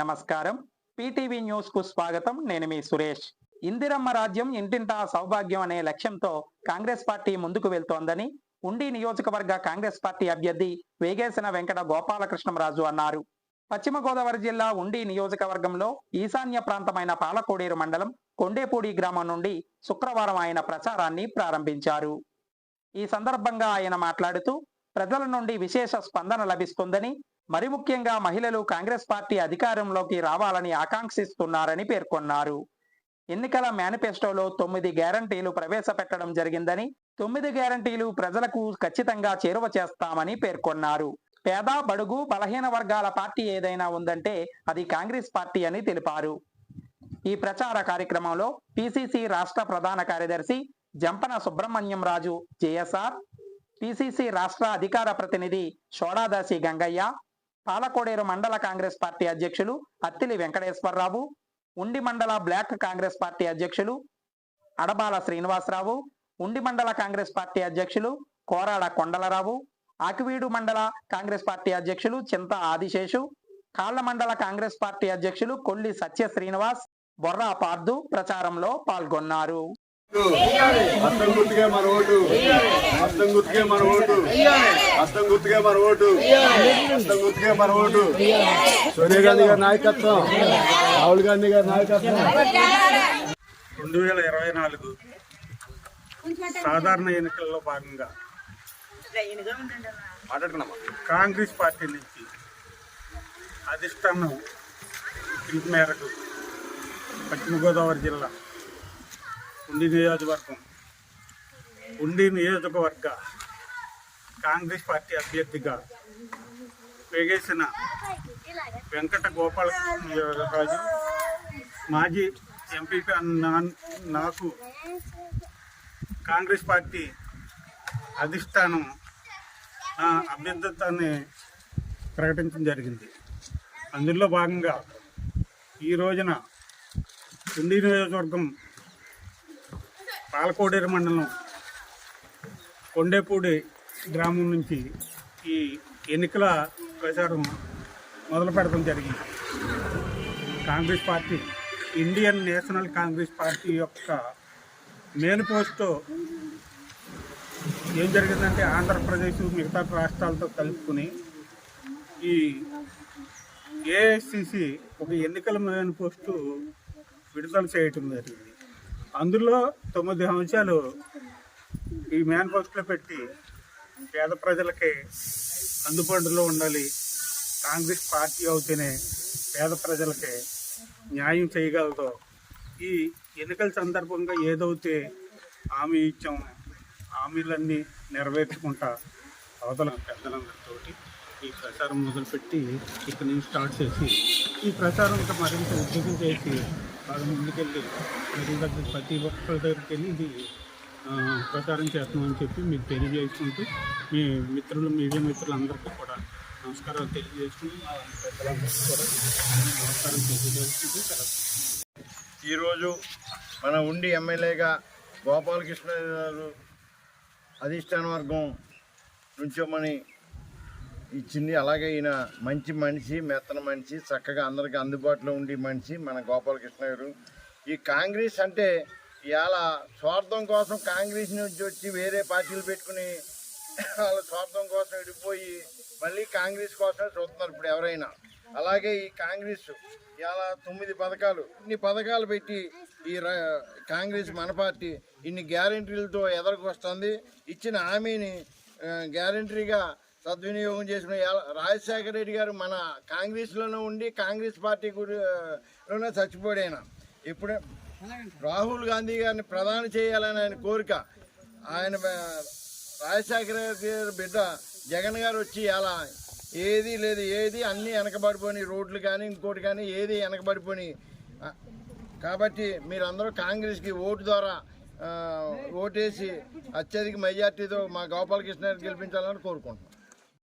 నమస్కారం. పీటీవీ న్యూస్కు స్వాగతం. నేను మీ సురేష్. ఇందిరమ్మ రాజ్యం ఇంటింటా సౌభాగ్యం అనే లక్ష్యంతో కాంగ్రెస్ పార్టీ ముందుకు వెళ్తోందని ఉండి నియోజకవర్గ కాంగ్రెస్ పార్టీ అభ్యర్థి వేగేసిన వెంకట గోపాలకృష్ణరాజు అన్నారు. పశ్చిమ గోదావరి జిల్లా ఉండి నియోజకవర్గంలో ఈశాన్య ప్రాంతమైన పాలకోడేరు మండలం కొండేపూడి గ్రామం నుండి శుక్రవారం ఆయన ప్రచారాన్ని ప్రారంభించారు. ఈ సందర్భంగా ఆయన మాట్లాడుతూ ప్రజల నుండి విశేష స్పందన లభిస్తుందని మరి ముఖ్యంగా మహిళలు కాంగ్రెస్ పార్టీ అధికారంలోకి రావాలని ఆకాంక్షిస్తున్నారని పేర్కొన్నారు. ఎన్నికల మేనిఫెస్టోలో తొమ్మిది గ్యారంటీలు ప్రవేశపెట్టడం జరిగిందని తొమ్మిది గ్యారంటీలు ప్రజలకు ఖచ్చితంగా చేరువ చేస్తామని పేర్కొన్నారు. పేద బడుగు బలహీన వర్గాల పార్టీ ఏదైనా ఉందంటే అది కాంగ్రెస్ పార్టీ అని తెలిపారు. ఈ ప్రచార కార్యక్రమంలో పిసిసి రాష్ట్ర ప్రధాన కార్యదర్శి జంపన సుబ్రహ్మణ్యం రాజు జేఎస్ఆర్ పిసిసి రాష్ట్ర అధికార ప్రతినిధి షోడాదాసి గంగయ్య పాలకోడేరు మండల కాంగ్రెస్ పార్టీ అధ్యక్షులు అత్తిలి వెంకటేశ్వరరావు ఉండి మండల బ్లాక్ కాంగ్రెస్ పార్టీ అధ్యక్షులు అడబాల శ్రీనివాసరావు ఉండి మండల కాంగ్రెస్ పార్టీ అధ్యక్షులు కోరాడ కొండలరావు ఆకివీడు మండల కాంగ్రెస్ పార్టీ అధ్యక్షులు చింత ఆదిశేషు కాళ్ళ మండల కాంగ్రెస్ పార్టీ అధ్యక్షులు కొల్లి సత్య శ్రీనివాస్ బొర్రా పార్దు ప్రచారంలో పాల్గొన్నారు. అర్థం గుర్తుకే మన ఓటు. అర్థం గుర్తుకే మన ఓటు. అర్థం గుర్తుకే మన ఓటు. అర్థం గుర్తుకే మన ఓటు. సోనియా గాంధీ గారి నాయకత్వం. రాహుల్ గాంధీ గారి నాయకత్వం. రెండు వేల ఇరవై నాలుగు సాధారణ ఎన్నికల్లో భాగంగా కాంగ్రెస్ పార్టీ నుంచి అధిష్టానం పిలుపు మేరకు పశ్చిమ గోదావరి జిల్లా ఉండి నియోజకవర్గం. ఉండి నియోజకవర్గ కాంగ్రెస్ పార్టీ అభ్యర్థిగా వేగేసిన వెంకట గోపాల రాజు మాజీ ఎంపీ నాకు కాంగ్రెస్ పార్టీ అధిష్టానం నా అభ్యర్థిత్వాన్ని ప్రకటించడం జరిగింది. అందులో భాగంగా ఈ రోజున ఉండి నియోజకవర్గం పాలకోడేరు మండలం కొండేపూడి గ్రామం నుంచి ఈ ఎన్నికల ప్రచారం మొదలు పెడతాం జరిగింది. Congress party Indian National Congress party యొక్క మేనిఫెస్టో ఏం జరిగిందంటే ఆంధ్రప్రదేశ్ మిగతా రాష్ట్రాలతో కలుపుకుని ఈ ఏఐసిసి ఒక ఎన్నికల మేనిఫెస్టో విడుదల చేయటం జరిగింది. అందులో తొమ్మిది అంశాలు ఈ మేనిఫెస్టోలో పెట్టి పేద ప్రజలకి అందుబాటులో ఉండాలి. కాంగ్రెస్ పార్టీ అవుతేనే పేద ప్రజలకి న్యాయం చేయగలదో. ఈ ఎన్నికల సందర్భంగా ఏదైతే హామీ ఇచ్చాము హామీలన్నీ నెరవేర్చుకుంటా అవతల పెద్దలందరితోటి ఈ ప్రచారం మొదలుపెట్టి ఇక్కడ నుంచి స్టార్ట్ చేసి ఈ ప్రచారంతో మరింత ఉద్యోగం చేసి బాగా ముందుకెళ్ళి ప్రజల దగ్గర ప్రతి ఒక్కరి దగ్గరికి వెళ్ళి ఇది ప్రచారం చేస్తున్నామని చెప్పి మీకు తెలియజేసుకుంటూ మీ మిత్రులు మీడియా మిత్రులందరికీ కూడా నమస్కారాలు తెలియజేసుకుని పెద్దలందరికీ కూడా నమస్కారం తెలియజేసుకుంటూ సెలవు. ఈరోజు మన ఉండి ఎమ్మెల్యేగా గోపాలకృష్ణ గారు అధిష్టాన వర్గం నుంచోమని ఇచ్చింది అలాగే ఈయన మంచి మనిషి మెత్తన మనిషి చక్కగా అందరికీ అందుబాటులో ఉండే మనిషి మన గోపాలకృష్ణ గారు. ఈ కాంగ్రెస్ అంటే ఇవాళ స్వార్థం కోసం కాంగ్రెస్ నుంచి వచ్చి వేరే పార్టీలు పెట్టుకుని వాళ్ళ స్వార్థం కోసం విడిపోయి మళ్ళీ కాంగ్రెస్ కోసమే చూస్తున్నారు ఇప్పుడు ఎవరైనా. అలాగే ఈ కాంగ్రెస్ ఇవాళ తొమ్మిది పథకాలు ఇన్ని పథకాలు పెట్టి ఈ కాంగ్రెస్ మన పార్టీ ఇన్ని గ్యారంటీలతో ఎదరికొస్తుంది. ఇచ్చిన హామీని గ్యారంటీగా సద్వినియోగం చేసుకుని రాజశేఖర రెడ్డి గారు మన కాంగ్రెస్లోనే ఉండి కాంగ్రెస్ పార్టీ గురిలోనే లోనే ఇప్పుడు రాహుల్ గాంధీ గారిని ప్రధాని చేయాలని ఆయన కోరిక. ఆయన రాజశేఖర గారి బిడ్డ జగన్ గారు వచ్చి అలా ఏది లేదు ఏది అన్నీ వెనకబడిపోయి రోడ్లు కానీ ఇంకోటి కానీ ఏది వెనకబడిపోయి కాబట్టి మీరందరూ కాంగ్రెస్కి ఓటు ద్వారా ఓటేసి అత్యధిక మెజార్టీతో మా గోపాలకృష్ణ గారు గెలిపించాలని కోరుకుంటున్నాం.